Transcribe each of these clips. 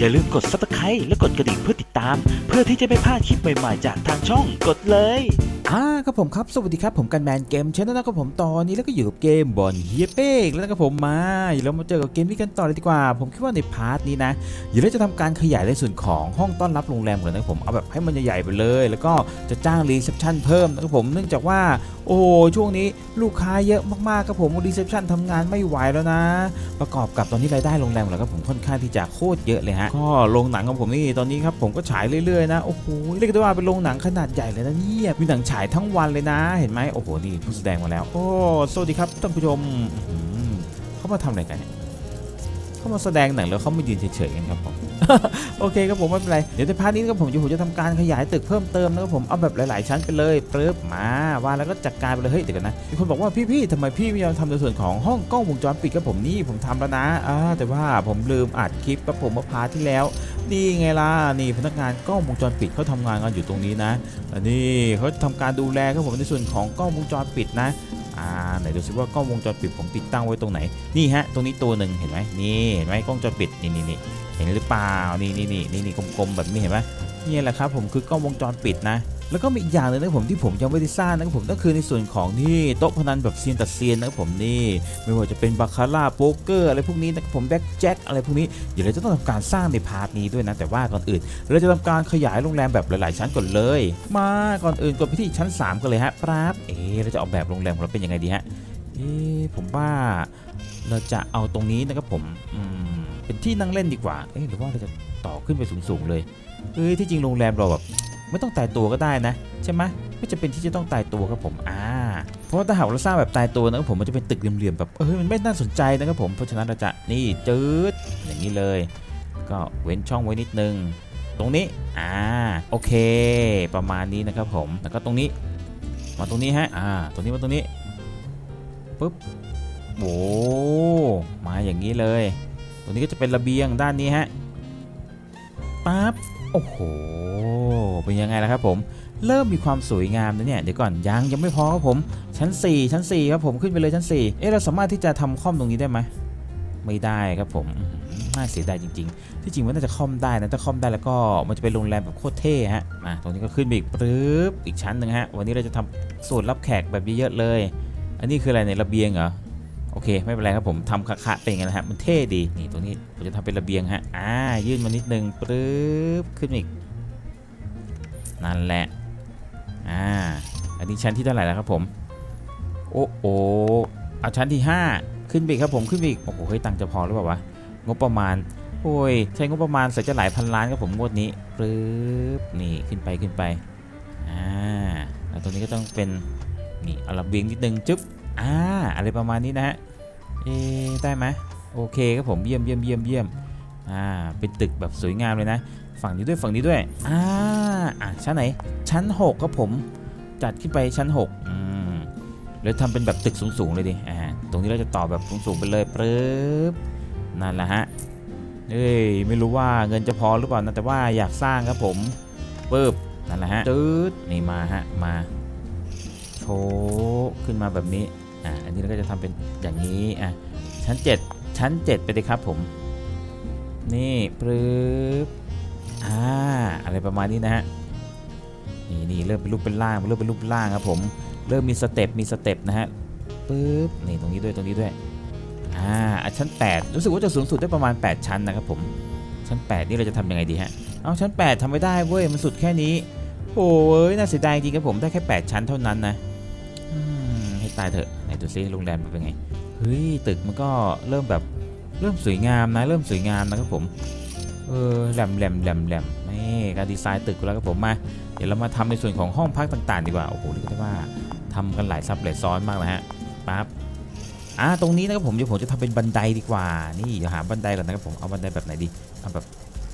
อย่าลืมกด subscribe และกดกระดิ่งเพื่อติดตาม เพื่อที่จะไม่พลาดคลิปใหม่ๆ จากทางช่องกดเลยอ่าครับผมครับ สวัสดีครับผมกันแมนเกมชแนลนะครับผมตอนนี้แล้วก็อยู่กับเกมบอลเฮียเป้กแล้วนะครับผมมาเดี๋ยวมาเจอกับเกมนี้กันต่อเลยดีกว่า ผมคิดว่าในพาร์ทนี้นะเดี๋ยวเราจะทำการขยายในส่วนของห้องต้อนรับโรงแรมก่อนนะครับผมเอาแบบให้มันใหญ่ๆไปเลย แล้วก็จะจ้างรีเซพชันเพิ่มนะครับผมเนื่องจากว่าโอ้ช่วงนี้ลูกค้าเยอะมากๆครับผมรีเซพชันทำงานไม่ไหวแล้วนะ ประกอบกับตอนนี้รายได้โรงแรมของเราครับผมค่อนข้างที่จะโคตรเยอะเลยฮะก็โรงหนังของผมนี่ตอนนี้ครับผมก็ฉายเรื่อยๆนะโอ้โหเรียกได้ว่าเป็นโรงหนังขนาดใหญ่เลยนะเนี่ยมีหนังฉายทั้งวันเลยนะ เห็นไหมโอ้โหนี่ผู้แสดงมาแล้ว โอ้สวัสดีครับท่านผู้ชมเขามาทำอะไรกันเนี่ย เขามาแสดงหนังแล้วเขามายืนเฉยๆกันครับผมโอเคครับผมไม่เป็นไรเดี๋ยวในพาร์ทนี้ครับผมจะผมจะทำการขยายตึกเพิ่มเติมนะครับผมเอาแบบหลาย ๆ ชั้นไปเลยปึ๊บมาว่าแล้วก็จัดการไปเลยเฮ้ยเดี๋ยวกันนะมีคนบอกว่าพี่ๆทำไมพี่ไม่ยอมทำในส่วนของห้องกล้องวงจรปิดครับผมนี่ผมทำแล้วนะอ่าแต่ว่าผมลืมอัดคลิปครับผมเมื่อพาร์ทที่แล้วนี่ไงล่ะนี่พนักงานกล้องวงจรปิดเขาทำงานกันอยู่ตรงนี้นะอันนี้เขาทำการดูแลครับผมในส่วนของกล้องวงจรปิดนะ อ่าไหนดูซิว่ากล้องวงจรปิดผมติดตั้งไว้ตรงไหนนี่ฮะตรงนี้ตัวหนึ่งเห็นไหมนี่เห็นไหมกล้องวงจรปิดนี่นี่นี่เห็นหรือเปล่านี่นี่นี่นี่นี่กลมๆแบบนี้เห็นไหมนี่แหละครับผมคือกล้องวงจรปิดนะ แล้วก็มีอีกอย่างหนึงนะผมที่ผมยังไม่ได้สร้างนะครับผมก็คือในส่วนของที่โต๊ะพนันแบบเซียนตัดเซียนนะครับผมนี่ไม่ว่าจะเป็นบาคาร่าโป๊กเกอร์อะไรพวกนี้นะครับผมแบ็กแจ็คอะไรพวกนี้เดี๋ยวเราจะต้องทำการสร้างในพาร์ทนี้ด้วยนะแต่ว่าก่อนอื่น เราจะทำการขยายโรงแรมแบบหลาย ๆ ชั้นก่อนเลย มาก่อนอื่นกดไปที่ชั้น 3กันเลยฮะปราบเอ๊เราจะออกแบบโรงแรมของเราเป็นยังไงดีฮะเอ๊ผมว่าเราจะเอาตรงนี้นะครับผมเป็นที่นั่งเล่นดีกว่าเอ๊หรือว่าเราจะต่อขึ้นไปสูง ๆ เลยเอ้ยที่จริงโรงแรมเราแบบ ไม่ต้องตายตัวก็ได้นะ ใช่ไหมไม่จะเป็นที่จะต้องตายตัวครับผมอ่าเพราะว่าถ้าหากเราสร้างแบบตายตัวนะครับผมมันจะเป็นตึกเหลี่ยมๆแบบเออมันไม่น่าสนใจนะครับผมเพราะฉะนั้นเราจะนี่จืดอย่างนี้เลย ก็เว้นช่องไว้นิดนึง ตรงนี้อ่าโอเค ประมาณนี้นะครับผมแล้วก็ตรงนี้ มาตรงนี้ฮะอ่าตรงนี้มาตรงนี้ปุ๊บโอ้มาอย่างนี้เลย ตรงนี้ก็จะเป็นระเบียงด้านนี้ฮะปั๊บ โอ้โห เป็นยังไงล่ะครับผม เริ่มมีความสวยงามนะเนี่ย เดี๋ยวก่อนยังยังไม่พอครับผม ชั้น 4 ชั้น 4 ครับผม ขึ้นไปเลยชั้น 4 เอ๊ะเราสามารถที่จะทำคอมตรงนี้ได้ไหม ไม่ได้ครับผมน่าเสียดายจริง ๆ ที่จริงมันน่าจะคอมได้นะถ้าคอมได้แล้วก็มันจะเป็นโรงแรมแบบโคตรเท่ฮะ มาตรงนี้ก็ขึ้นไปอีกปึ๊บอีกชั้นหนึ่งฮะ วันนี้เราจะทำส่วนรับแขกแบบเยอะๆเลย อันนี้คืออะไรในระเบียงเหรอ โอเค ไม่เป็นไรครับผมทำคะๆเป็นอย่างนั้นนะฮะมันเท่ดีนี่ตรงนี้ผมจะทำเป็นระเบียงฮะอ่ายื่นมานิดนึงปึ๊บขึ้นอีกนั่นแหละอ่าอันนี้ชั้นที่เท่าไหร่แล้วครับผมโอ้โอเอาชั้นที่ 5 ขึ้นไปอีกครับผมขึ้นไปอีกโอ้โหเฮ้ยตังค์จะพอหรือเปล่าวะงบประมาณโอ้ยใช้งบประมาณใส่จะหลายพันล้านครับผมงวดนี้ปึ๊บนี่ขึ้นไปขึ้นไปอ่าแล้วตรงนี้ก็ต้องเป็นนี่เอาระเบียงนิดนึงจึ๊บ อ่าอะไรประมาณนี้นะฮะเอได้ไหมโอเคครับผมเยี่ยมเยี่ยมเยี่ยมเยี่ยมอ่าเป็นตึกแบบสวยงามเลยนะ ฝั่งนี้ด้วยฝั่งนี้ด้วยอ่าอะชั้นไหน ชั้น 6 ครับผมจัดขึ้นไปชั้น6อืมแล้วทำเป็นแบบตึกสูงๆเลยดิอ่าตรงนี้เราจะต่อแบบสูงๆไปเลยปึ๊บนั่นแหละฮะเอ้ยไม่รู้ว่าเงินจะพอหรือเปล่านะแต่ว่าอยากสร้างครับผมปึ๊บนั่นแหละฮะจืดนี่มาฮะมาโชขึ้นมาแบบนี้ อะอันนี้เราก็จะทำเป็นอย่างนี้อะชั้น 7 ชั้น 7 ไปเลยครับผม นี่ปึ๊บอ่าอะไรประมาณนี้นะฮะนี่นี่เริ่มเป็นรูปเป็นร่างเริ่มเป็นรูปเป็นร่างครับผมเริ่มมีสเต็ปมีสเต็ปนะฮะปึ๊บนี่ตรงนี้ด้วยตรงนี้ด้วยอ่าอะชั้น 8 รู้สึกว่าจะสูงสุดได้ประมาณ 8 ชั้นนะครับผมชั้น 8 นี่เราจะทำยังไงดีฮะเอาชั้น 8ทำไม่ได้เว้ยมันสุดแค่นี้โอ้ยน่าเสียดายจริงครับผมได้แค่ 8 ชั้นเท่านั้นนะให้ตายเถอะ ดูซิโรงแรมมันเป็นไง เฮ้ย ตึกมันก็เริ่มแบบเริ่มสวยงามนะ เริ่มสวยงามนะครับผม เออแหลมแหลมแหลมแหลมนี่การดีไซน์ตึกแล้วครับผมมา เดี๋ยวเรามาทำในส่วนของห้องพักต่างๆ ดีกว่า โอ้โหเรียกได้ว่าทำกันหลายซับหลายซ้อนมากนะฮะ ปั๊บ อ่า ตรงนี้นะครับผมเดี๋ยวผมจะทำเป็นบันไดดีกว่า นี่เดี๋ยวหาบันไดก่อนนะครับผม เอาบันไดแบบไหนดี เอาแบบ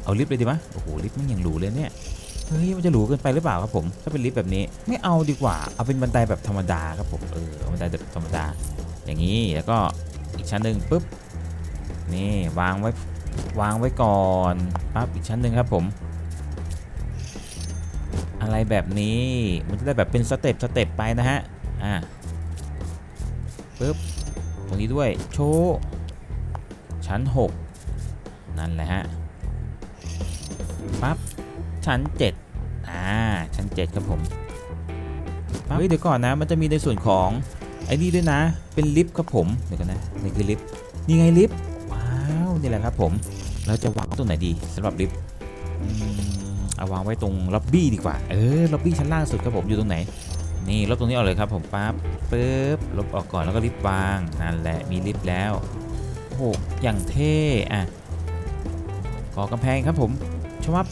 เอาลิฟต์เลยดีไหมโอ้โห ลิฟต์มันยังหรูเลยเนี่ย เฮ้ยมันจะหรูเกินไปหรือเปล่าครับผม ถ้าเป็นลิฟต์แบบนี้ไม่เอาดีกว่า เอาเป็นบันไดแบบธรรมดาครับผมเออบันไดแบบธรรมดา อย่างนี้แล้วก็อีกชั้นหนึ่งปุ๊บนี่วางไว้วางไว้ก่อนปั๊บอีกชั้นหนึ่งครับผม อะไรแบบนี้มันจะได้แบบเป็นสเต็ปสเต็ปไปนะฮะอ่าปุ๊บตรงนี้ด้วยโชว์ชั้น 6 นั่นแหละฮะปั๊บ ชั้น 7 อ่า ชั้น 7 ครับผมปั๊บเฮ้ยเดี๋ยวก่อนนะ มันจะมีในส่วนของไอ้นี่ด้วยนะ เป็นลิฟต์ครับผม เดี๋ยวกันนะ นี่คือลิฟต์ นี่ไงลิฟต์ ว้าว นี่แหละครับผม เราจะวางตรงไหนดีสำหรับลิฟต์อืมเอาวางไว้ตรงล็อบบี้ดีกว่า เออ ล็อบบี้ชั้นล่างสุดครับผม อยู่ตรงไหน นี่ลบตรงนี้ออกเลยครับผมปั๊บปึ๊บ ลบออกก่อนแล้วก็ลิฟต์วาง นั่นแหละ มีลิฟต์แล้วโอ้โหอย่างเท่ อะก่อกำแพงครับผมชวับ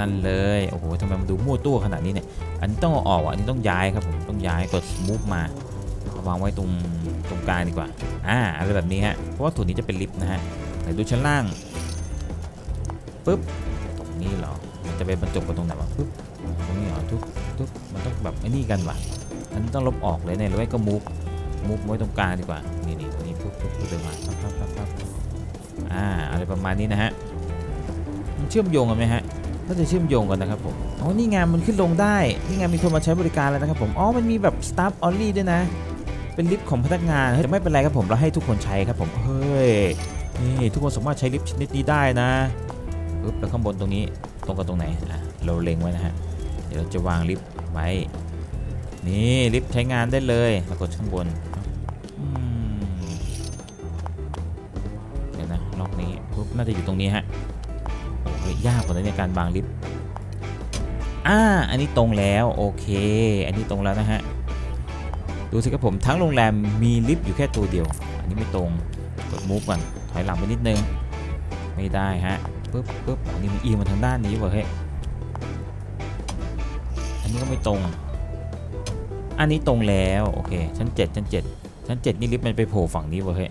นั่นเลย โอ้โหทำไมมันดูมั่วตัวขนาดนี้เนี่ย อันนี้ต้องออกอะอันนี้ต้องย้ายครับผม ต้องย้ายกดมูฟมาเอาวางไว้ตรงตรงกลางดีกว่า อ่า อะไรแบบนี้ฮะ เพราะว่าส่วนนี้จะเป็นลิฟต์นะฮะไหนดูชั้นล่าง ปึ๊บ ตรงนี้เหรอ มันจะไปบรรจบกันตรงไหนวะ ปึ๊บ ตรงนี้เหรอ ทุบทุบมันต้องแบบไอ้นี่กันว่ะ อันนี้ต้องลบออกเลยเนี่ยหรือไม่ก็มูฟ มูฟไว้ตรงกลางดีกว่า นี่นี่ตรงนี้ปุ๊บปุ๊บปุ๊บเลยมาปั๊บปั๊บปั๊บอ่า อะไรประมาณนี้นะฮะ มันเชื่อมโยงกันไหมฮะ น่าจะเชื่อมโยงกันนะครับผมอ๋อนี่ไงมันขึ้นลงได้นี่ไงมีคนมาใช้บริการแล้วนะครับผมอ๋อมันมีแบบ staff only ด้วยนะ เป็นลิฟต์ของพนักงานเฮ้ยแต่ไม่เป็นไรครับผมเราให้ทุกคนใช้ครับผมเฮ้ยนี่ทุกคนสามารถใช้ลิฟต์ชนิดนี้ได้นะปึ๊บแล้วข้างบนตรงนี้ตรงกับตรงไหนอะเราเล็งไว้นะฮะเดี๋ยวเราจะวางลิฟต์ไว้นี่ลิฟต์ใช้งานได้เลยแล้วกดข้างบนเดี๋ยวนะล็อกนี้ปุ๊บน่าจะอยู่ตรงนี้ฮะ ยากกว่านั้นในการวางลิฟต์อ่าอันนี้ตรงแล้วโอเค อันนี้ตรงแล้วนะฮะดูสิครับผมทั้งโรงแรมมีลิฟต์อยู่แค่ตัวเดียว อันนี้ไม่ตรงกดมูฟก่อนถอยหลังไปนิดนึงไม่ได้ฮะปุ๊บปุ๊บอันนี้มันเอียงมาทางด้านนี้ว่ะเฮ้ยอันนี้ก็ไม่ตรง อันนี้ตรงแล้วโอเคชั้น7ชั้น7ชั้น7นี่ลิฟต์มันไปโผล่ฝั่งนี้ว้ยเฮ้ย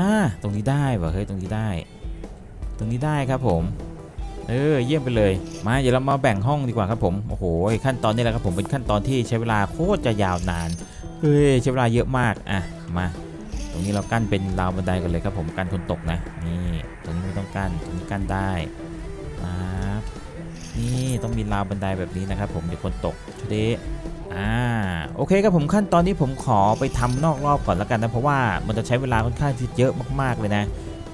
อ่าตรงนี้ได้เว้ยเฮ้ยตรงนี้ได้ ตรงนี้ได้ครับผม เออเยี่ยมไปเลย มาเดี๋ยวเรามาแบ่งห้องดีกว่าครับผม โอ้โหขั้นตอนนี้แหละครับผมเป็นขั้นตอนที่ใช้เวลาโคตรจะยาวนาน เฮ้ยใช้เวลาเยอะมากอะมาตรงนี้เรากั้นเป็นราวบันไดกันเลยครับผมกันคนตกนะนี่ตรงนี้ไม่ต้องกั้นตรงนี้กั้นได้ครับนี่ต้องมีราวบันไดแบบนี้นะครับผมเดี๋ยวคนตกชุด อ่าโอเคครับผมขั้นตอนนี้ผมขอไปทำนอกรอบก่อนแล้วกันนะเพราะว่ามันจะใช้เวลาค่อนข้างที่เยอะมากๆเลยนะ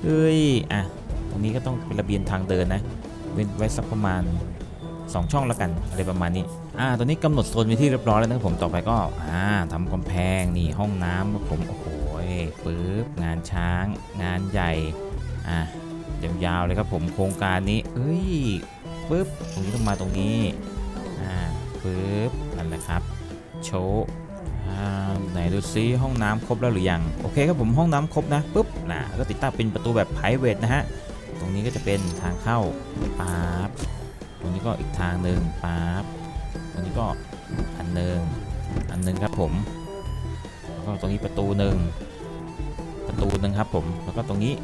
เอ้ยอะตรงนี้ก็ต้องเป็นระเบียงทางเดินนะเว้นไว้สักประมาณ 2 ช่องแล้วกันอะไรประมาณนี้อ่าตอนนี้กำหนดโซนไปที่เรียบร้อยแล้วนะครับผมต่อไปก็อ่าทำกำแพงนี่ห้องน้ำครับผมโอ้โหปึ๊บงานช้าง งานใหญ่อะยาวๆเลยครับผมโครงการนี้เอ้ยปึ๊บตรงนี้ต้องมาตรงนี้ ปึ๊บนั่นแหละครับ โชว์ไหนดูซิห้องน้ำครบแล้วหรือยัง โอเคครับผมห้องน้ำครบนะปึ๊บนะก็ติดตั้งเป็นประตูแบบ p r i v a t นะฮะ ตรงนี้ก็จะเป็นทางเข้าปั๊บตรงนี้ก็อีกทางหนึ่งปั๊บตรงนี้ก็อันหนึ่งอันหนึ่งครับผมแล้วก็ตรงนี้ประตูหนึ่งประตูหนึ่งครับผมแล้วก็ตรงนี้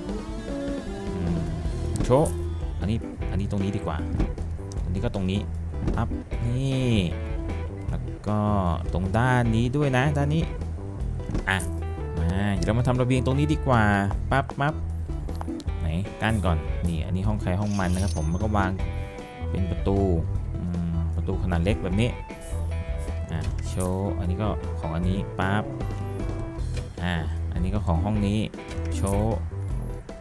โชะอันนี้อันนี้ตรงนี้ดีกว่าตรงนี้ก็ตรงนี้ ปั๊บนี่ แล้วก็ตรงด้านนี้ด้วยนะด้านนี้อะมาเดี๋ยวเรามาทำระเบียงตรงนี้ดีกว่าปั๊บปั๊บไหนกั้นก่อนนี่อันนี้ห้องใครห้องมันนะครับผมแล้วก็วางเป็นประตูประตูขนาดเล็กแบบนี้อะโชว์อันนี้ก็ของอันนี้ปั๊บอ่าอันนี้ก็ของห้องนี้โชว์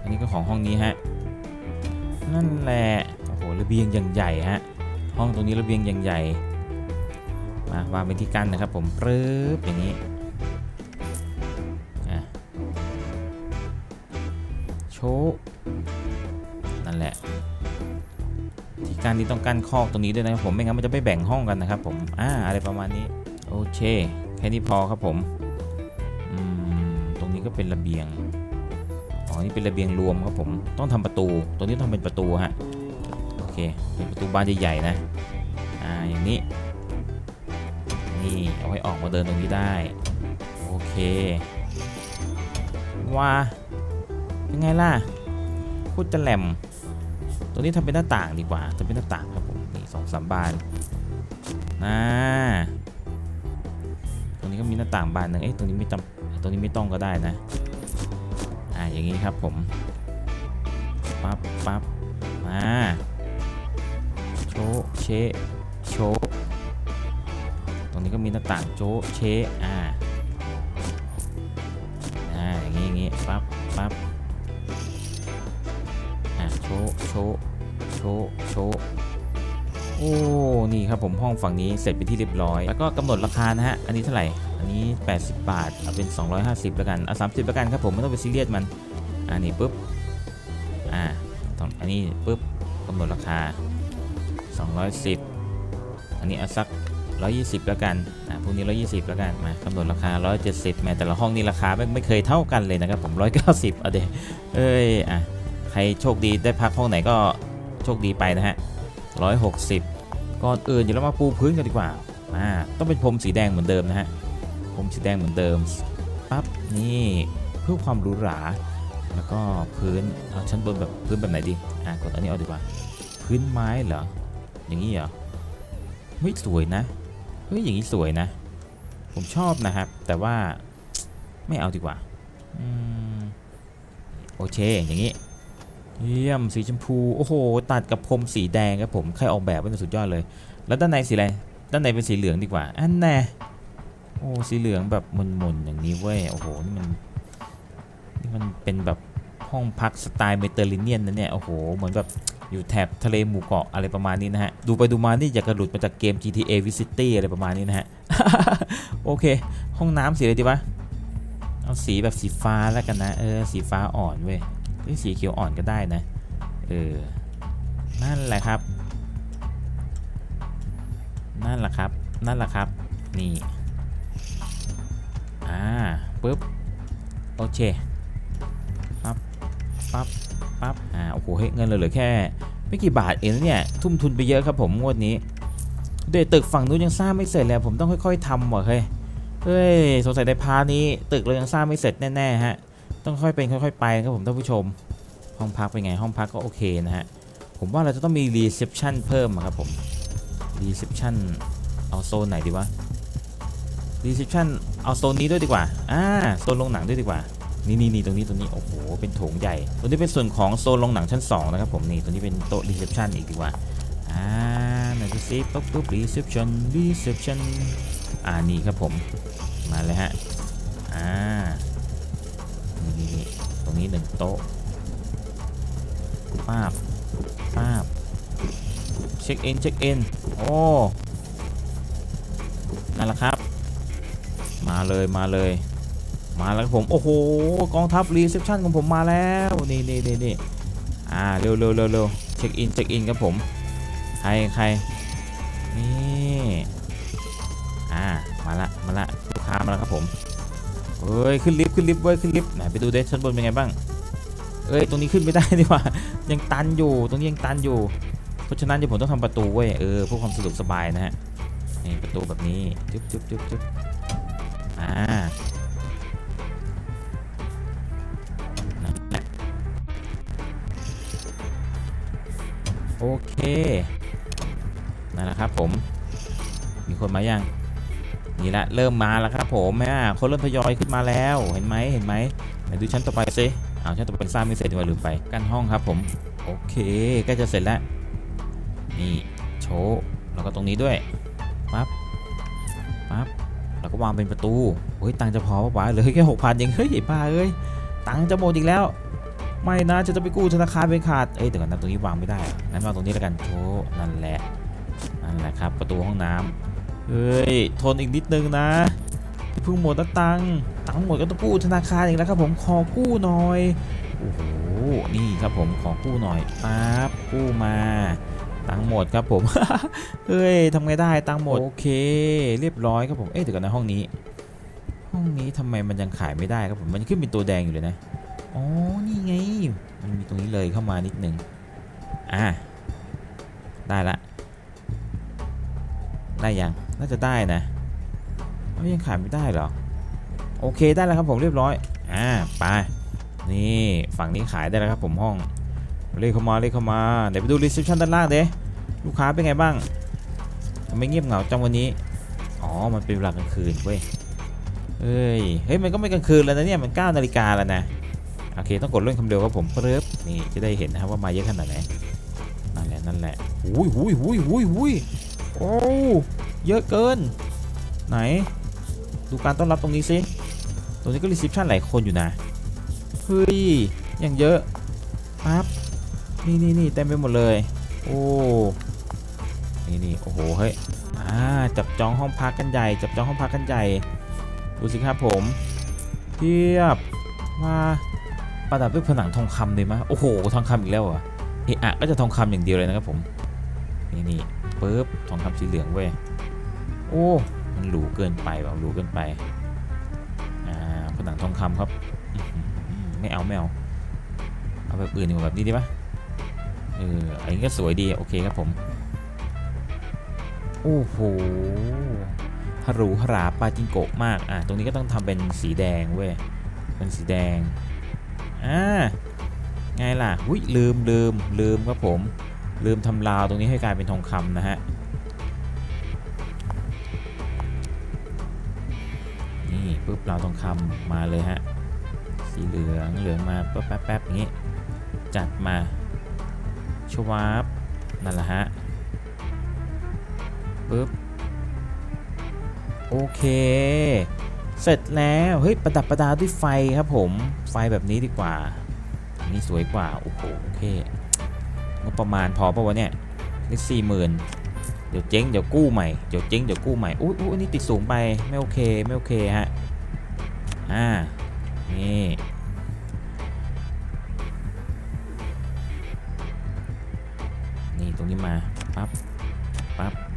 อันนี้ก็ของห้องนี้ฮะนั่นแหละโอ้โหระเบียงอย่างใหญ่ฮะ ห้องตรงนี้ระเบียงอย่างใหญ่ มาวางเป็นที่กั้นนะครับ ผมปรึ๊บอย่างนี้โชว์นั่นแหละ ที่กั้นนี้ต้องกั้นคอกตรงนี้ด้วยนะครับผมไม่งั้นมันจะไม่แบ่งห้องกันนะครับ ผมอ่าอะไรประมาณนี้โอเคแค่นี้พอครับผมอืมตรงนี้ก็เป็นระเบียงอ๋อนี่เป็นระเบียงรวมครับผมต้องทำประตู ตรงนี้ต้องเป็นประตูฮะ เคเป็นประตูบ้านใหญ่ๆนะอ่าอย่างนี้นี่เอาไว้ออกมาเดินตรงนี้ได้โอเคว้ายังไงล่ะโคตรจะแหลมตรงนี้ทำเป็นหน้าต่างดีกว่าทำเป็นหน้าต่างครับผมนี่สองสามบานนะตรงนี้ก็มีหน้าต่างบานหนึ่งเอ๊ะตรงนี้ไม่จำตรงนี้ไม่ต้องก็ได้นะอ่าอย่างนี้ครับผมปั๊บปั๊บมา โชตรงนี้ก็มีหน้าต่างโชว์เชะอ่าอย่างนี้อย่างนี้ปั๊บปั๊บอะโชโชโชโชโอ้ นี่ครับผมห้องฝั่งนี้เสร็จเป็นที่เรียบร้อย แล้วก็กำหนดราคานะฮะ อันนี้เท่าไหร่ อันนี้ 80 บาท เอาเป็น 250แล้วกัน เอา30แล้วกันครับผมไม่ต้องไปซีเรียสมัน อันนี้ปุ๊บ อ่าต้องอันนี้ปุ๊บกำหนดราคา 210 อันนี้เอาสัก 120 แล้วกันอ่าพวกนี้ 120 แล้วกันมากำหนดราคา 170แม้แต่ละห้องนี่ราคาไม่ไม่เคยเท่ากันเลยนะครับผม 190เอาเดเอ้ยอะใครโชคดีได้พักห้องไหนก็โชคดีไปนะฮะ 160 ก่อนอื่นเดี๋ยวเรามาปูพื้นกันดีกว่าอ่าต้องเป็นพรมสีแดงเหมือนเดิมนะฮะพรมสีแดงเหมือนเดิมปั๊บนี่เพื่อความหรูหราแล้วก็พื้นเอาชั้นบนแบบพื้นแบบไหนดีอะกดอันนี้เอาดีกว่า พื้นไม้เหรอ อย่างนี้เหรอเฮ้ยสวยนะเฮ้ยอย่างนี้สวยนะ ผมชอบนะครับ แต่ว่าไม่เอาดีกว่าอืมโอเคอย่างนี้ เยี่ยมสีชมพู โอ้โห ตัดกับพรมสีแดงครับผมใครออกแบบไว้เนี่ยสุดยอดเลย แล้วด้านในสีอะไร ด้านในเป็นสีเหลืองดีกว่า อันแน่โอ้สีเหลืองแบบมนๆอย่างนี้เว้ย โอ้โห นี่มันนี่มันเป็นแบบห้องพักสไตล์เมเตอร์เรเนียนนะเนี่ย โอ้โห เหมือนแบบ อยู่แถบทะเลหมู่เกาะอะไรประมาณนี้นะฮะ ดูไปดูมานี่อยากกระหลุดมาจากเกม GTA Vice City อะไรประมาณนี้นะฮะ โอเค ห้องน้ำสีอะไรดีวะ เอาสีแบบสีฟ้าแล้วกันนะ เออ สีฟ้าอ่อนเว้ยหรือสีเขียวอ่อนก็ได้นะ เออ นั่นแหละครับ นั่นแหละครับ นั่นแหละครับ นี่ อ่าปุ๊บ โอเค ปั๊บ ปั๊บ ปั๊บอ่าโอ้โหเฮ้ยเงินเหลือแค่ ไม่กี่บาทเองเนี่ยทุ่มทุนไปเยอะครับผมงวดนี้เดยวตึกฝั่งนู้นยังสร้างไม่เสร็จเลยผมต้องค่อย ๆทำว่ะเฮ้ยเฮ้ยสงสัยในพาร์ทนี้ตึกเรายังสร้างไม่เสร็จแน่ๆฮะต้องค่อยเป็นค่อย ๆ ไปครับผมท่านผู้ชม ห้องพักเป็นไงห้องพักก็โอเคนะฮะผมว่าเราจะต้องมีรีเซพชันเพิ่มครับผมรีเซพชันเอาโซนไหนดีวะรีเซพชันเอาโซนนี้ด้วยดีกว่าอ่าโซนโรงหนังด้วยดีกว่า นี่นี่นี่ตรงนี้ตรงนี้โอ้โหเป็นโถงใหญ่ตัวนี้เป็นส่วนของโซนโรงหนังชั้น 2 นะครับผมนี่ตัวนี้เป็นโต๊ะรีเซพชันอีกดีกว่าอ่าหนดูซิปุ๊บปุ๊บรีเซพชันรีเซพชันอ่านี่ครับผมมาเลยฮะอ่านี่นี่นตรงนี้หนึ่งโต๊ะป้าบป้าบเช็คอินเช็คอินโอ้นั่นแหละครับ มาเลยมาเลย มาแล้วครับผมโอ้โหกองทัพรีเซพชันของผมมาแล้วนี่นี่นี่นี่อ่าเร็วเร็วเร็วเร็วเช็คอินเช็คอินครับผมใครใครนี่อ่ามาละมาละลูกค้ามาแล้วครับผมเฮ้ยขึ้นลิฟต์ขึ้นลิฟต์เว้ยขึ้นลิฟต์ไหนไปดูเดชชั้นบนเป็นไงบ้างเอ้ยตรงนี้ขึ้นไม่ได้ดีกว่ายังตันอยู่ตรงนี้ยังตันอยู่ เพราะฉะนั้นเดี๋ยวผมต้องทำประตูเว้ยเออเพื่อความสะดวกสบายนะฮะนี่ประตูแบบนี้จุ๊บจุ๊บจุ๊บจุ๊บอ่า เคนั่นแหละครับผม มีคนมายังนี่ละเริ่มมาแล้วครับผมแม่คนเริ่มทยอยขึ้นมาแล้วเห็นไหมเห็นไหมไหนดูชั้นต่อไปสิอ้าวชั้นต่อไปสร้างไม่เสร็จดีกว่าลืมไปกั้นห้องครับผมโอเคใกล้จะเสร็จแล้วนี่โชว์แล้วก็ตรงนี้ด้วยปั๊บปั๊บแล้วก็วางเป็นประตูเฮ้ยตังค์จะพอปะวะเหลือแค่หกพันเองเฮ้ยไอ้บ้าเอ้ยตังค์จะหมดอีกแล้ว ไม่นะจะจะไปกู้ธนาคารเป็นขาด เอ้ยเดี๋ยวก่อนนะตรงนี้วางไม่ได้อะงั้นวางตรงนี้แล้วกันโชนั่นแหละนั่นแหละครับประตูห้องน้ำเฮ้ยทนอีกนิดนึงนะเพิ่งหมดตังค์ตังค์หมดก็ต้องกู้ธนาคารอีกแล้วครับผมขอกู้หน่อยโอ้โหนี่ครับผมขอกู้หน่อยปั๊บกู้มาตังค์หมดครับผมเฮ้ยทำไงได้ตังค์หมดโอเค เรียบร้อยครับผมเอ๊ะเดี๋ยวก่อนนะห้องนี้ ห้องนี้ทำไมมันยังขายไม่ได้ครับผมมันขึ้นเป็นตัวแดงอยู่เลยนะ อ๋อ นี่ไง มันมีตรงนี้เลยเข้ามานิดนึงอ่า ได้ละ ได้ยัง น่าจะได้นะเอ้ยยังขายไม่ได้เหรอ โอเค ได้แล้วครับผมเรียบร้อย อ่า ไป นี่ฝั่งนี้ขายได้แล้วครับผมห้อง เลขเข้ามาเลขเข้ามา เดี๋ยวไปดูรีเซพชันด้านล่างเด้ลูกค้าเป็นไงบ้างทำไมเงียบเหงาจังวันนี้ อ๋อ มันเป็นเวลากลางคืนเว้ยเฮ้ย เฮ้ย มันก็ไม่กลางคืนแล้วนะเนี่ย มัน9นาฬิกาแล้วนะ โอเคต้องกดเรื่องคำเร็วครับผมปึ๊บนี่จะได้เห็นนะครับว่ามาเยอะขนาดไหนนั่นแหละนั่นแหละอุ้ยอุ้ยอุ้ยอุ้ยอุ้ยโอ้เยอะเกิน ไหน ดูการต้อนรับตรงนี้สิตรงนี้ก็รีเซพชันหลายคนอยู่นะฮ้ยอย่างเยอะปั๊บนี่นี่นี่เต็มไปหมดเลย โอ้นี่นี่โอ้โหเฮ้ยอ่าจับจองห้องพักกันใหญ่ จับจองห้องพักกันใหญ่ดูสิครับผมเทียบมา ประดับด้วยผนังทองคำเลยมะโอ้โหทองคำอีกแล้วอะเอะอะก็จะทองคำอย่างเดียวเลยนะครับผมนี่นี่ปึ๊บทองคำสีเหลืองเว้ยโอ้มันหรูเกินไปว่ะหรูเกินไปอ่าผนังทองคำครับไม่เอาไม่เอาเอาแบบอื่นดีกว่าแบบนี้ดีปะเอออันนี้ก็สวยดีโอเคครับผมโอ้โหฮารูฮาราปาจิงโกะมากอะตรงนี้ก็ต้องทำเป็นสีแดงเว้ยเป็นสีแดง อ่าไงล่ะอุ้ยลืมลืมลืมครับผมลืมทำราวตรงนี้ให้กลายเป็นทองคำนะฮะนี่ปุ๊บราวทองคำมาเลยฮะสีเหลืองเหลืองมาแป๊บแป๊บแป๊บอย่างนี้ จัดมาชวาบนั่นแหละฮะปุ๊บโอเค เสร็จแล้ว เฮ้ย ประดับประดาด้วยไฟครับผม ไฟแบบนี้ดีกว่าอันนี้สวยกว่า โอ้โหโอเคงบประมาณพอปะวะเนี่ยนี่สี่หมื่นเดี๋ยวเจ๊งเดี๋ยวกู้ใหม่ เดี๋ยวเจ๊งเดี๋ยวกู้ใหม่อุ้ยอุ้ยนนี้ติดสูงไปไม่โอเคไม่โอเคฮะ อ่า นี่นี่ตรงนี้มา ปั๊บ ปั๊บปั๊บ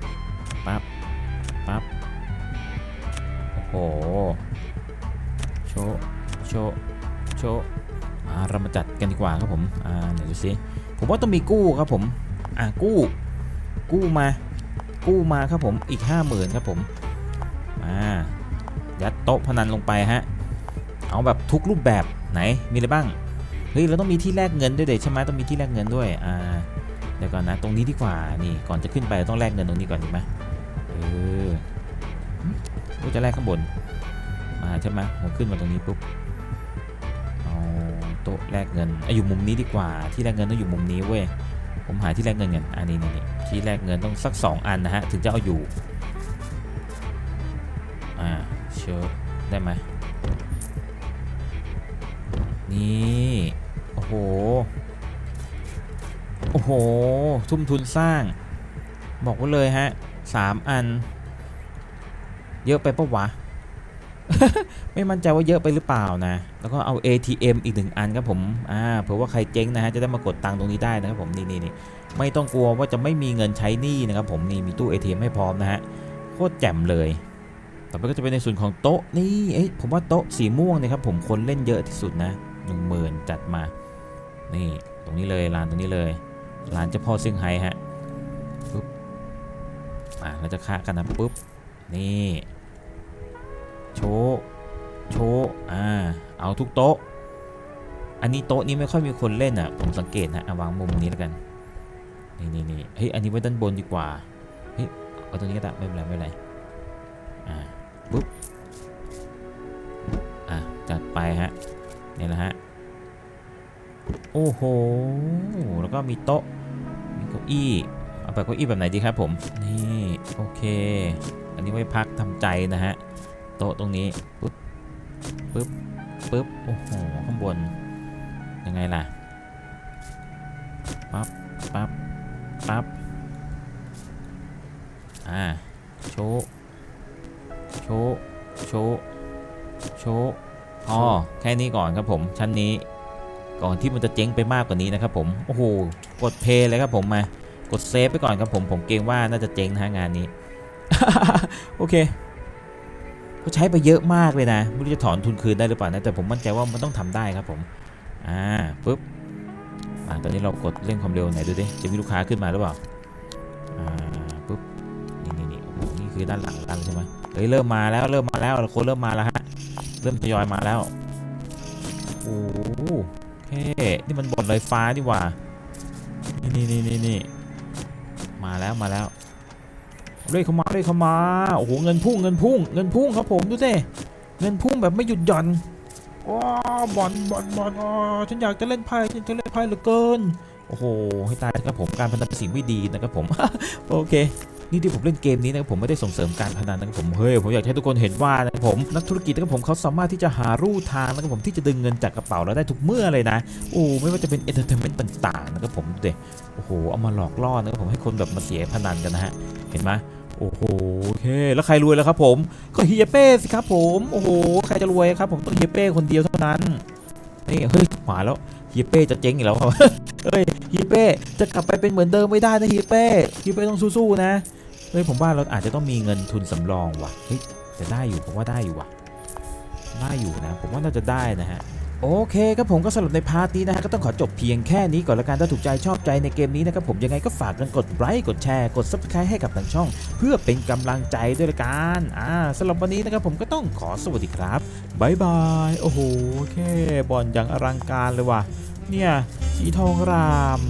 ว่าครับผมอ่าเดี๋ยวดูสิผมว่าต้องมีกู้ครับผมอะกู้ กู้มา กู้มาครับผมอีก 5 0,000ครับผมอ่ายัดโต๊ะพนันลงไปฮะเอาแบบทุกรูปแบบไหนมีอะไรบ้างเฮ้ยเราต้องมีที่แลกเงินด้วยเดใช่ไหมต้องมีที่แลกเงินด้วยอ่าเดี๋ยวก่อนนะตรงนี้ดีกว่านี่ก่อนจะขึ้นไปต้องแลกเงินตรงนี้ก่อนดีไหมเออจะแลกข้างบนมาใช่ไหมผมขึ้นมาตรงนี้ปุ๊บ โต๊ะแลกเงินอะอยู่มุมนี้ดีกว่า ที่แลกเงินต้องอยู่มุมนี้เว้ย ผมหาที่แลกเงินกันอันนี้นี่นที่แลกเงินต้องสัก 2 อันนะฮะถึงจะเอาอยู่ อ่าเชิญได้ไหมนี่โอ้โห โอ้โห ทุ่มทุนสร้าง บอกว่าเลยฮะสามอัน เยอะไปปะวะ ไม่มั่นใจว่าเยอะไปหรือเปล่านะ แล้วก็เอา ATM อีกหนึ่งอันครับผม อ่า เผื่อว่าใครเจ๊งนะฮะ จะได้มากดตังค์ตรงนี้ได้นะครับผม นี่นี่นี่ไม่ต้องกลัวว่าจะไม่มีเงินใช้หนี้นะครับผม นี่มีตู้ ATM ให้พร้อมนะฮะ โคตรแจ่มเลย ต่อไปก็จะเป็นในส่วนของโต๊ะนี่ เอ้ย ผมว่าโต๊ะสีม่วงนะครับผม คนเล่นเยอะที่สุดนะหนึ่งหมื่นจัดมา นี่ ตรงนี้เลยลานตรงนี้เลยลานเจ้าพ่อซึ่งไฮฮะ ปุ๊บ อ่าเราจะค่ากันนะปุ๊บ นี่ โชว์โชว์อ่า เอาทุกโต๊ะ อันนี้โต๊ะนี้ไม่ค่อยมีคนเล่นอะ ผมสังเกตนะอะวางมุมนี้แล้วกัน นี่นี่นี่เฮ้ย อันนี้ไว้ด้านบนดีกว่า เฮ้ย เอาตรงนี้ก็ได้ไม่เป็นไรไม่เป็นไร อ่า ปุ๊บ อะ จัดไปฮะ นี่แหละฮะ โอ้โห แล้วก็มีโต๊ะ มีเก้าอี้ เอาแบบเก้าอี้แบบไหนดีครับผม นี่ โอเค อันนี้ไว้พักทำใจนะฮะ โต๊ะตรงนี้ปึ๊บปึ๊บปึ๊บโอ้โหข้างบนยังไงล่ะปั๊บปั๊บปั๊บอ่าโชว์โชว์โชว์โชว์อ๋อแค่นี้ก่อนครับผมชั้นนี้ก่อนที่มันจะเจ๊งไปมากกว่านี้นะครับผมโอ้โหกดเพย์เลยครับผมมากดเซฟไปก่อนครับผมผมเกรงว่าน่าจะเจ๊งนะฮะงานนี้โอเค เขาใช้ไปเยอะมากเลยนะ ไม่รู้จะถอนทุนคืนได้หรือเปล่านะ แต่ผมมั่นใจว่ามันต้องทำได้ครับผม อ่าปุ๊บอ่าตอนนี้เรากดเร่งความเร็วไหนดูดิ จะมีลูกค้าขึ้นมาหรือเปล่า อ่าปุ๊บ นี่นี่นี่โอ้โหนี่คือด้านหลังกันใช่ไหมเฮ้ยเริ่มมาแล้วเริ่มมาแล้วคนเริ่มมาแล้วฮะ เริ่มทยอยมาแล้ว โอ้โหเฮ้นี่มันบอนลอยฟ้าดีหว่า นี่นี่นี่นี่มาแล้วมาแล้ว เร่เข้ามาเร่เข้ามาโอ้โหเงินพุ่งเงินพุ่งเงินพุ่งครับผมดูสิเงินพุ่งแบบไม่หยุดหย่อนว้าบอลบอลบอลอ๋อฉันอยากจะเล่นไพ่ฉันจะเล่นไพ่เหลือเกินโอ้โหให้ตายครับผมการพนันเป็นสิ่งไม่ดีนะครับผมโอเค นี่ที่ผมเล่นเกมนี้นะผมไม่ได้ส่งเสริมการพนันนะครับผมเฮ้ยผมอยากให้ทุกคนเห็นว่านะครับผมนักธุรกิจนะครับผมเขาสามารถที่จะหารูทางนะครับผมที่จะดึงเงินจากกระเป๋าเราได้ทุกเมื่อเลยนะโอ้ไม่ว่าจะเป็นเอนเตอร์เทนเมนต์ต่างๆนะครับผมเด็โอ้โหเอามาหลอกล่อนะครับผมให้คนแบบมาเสียพนันกันนะฮะเห็นไหมโอ้โหโอเค แล้วใครรวยแล้วครับผมก็เฮียเป้สิครับผมโอ้โหใครจะรวยครับผมต้องเฮียเป้คนเดียวเท่านั้นนี่เฮ้ยหมาแล้วเฮียเป้จะเจ๊งอีกแล้วครับเฮ้ยเฮียเป้จะกลับไปเป็นเหมือนเดิมไม่ได้นะเฮียเป้เฮียเป้ต้องสู้ๆนะ เฮ้ยผมว่าเราอาจจะต้องมีเงินทุนสำรองว่ะเฮ้ยแต่ได้อยู่ผมว่าได้อยู่ว่ะได้อยู่นะ ผมว่าน่าจะได้นะฮะโอเคครับผมก็สำหรับในพาร์ทนี้นะฮะก็ต้องขอจบเพียงแค่นี้ก่อนละกันถ้าถูกใจชอบใจในเกมนี้นะครับผมยังไงก็ฝากกันกดไลค์กดแชร์กด subscribe ให้กับทางช่อง เพื่อเป็นกำลังใจด้วยละกันอ่าสำหรับวันนี้นะครับผมก็ต้องขอสวัสดีครับบายบายโอ้โหโอเคบอลอย่างอลังการเลยว่ะเนี่ยสีทองราม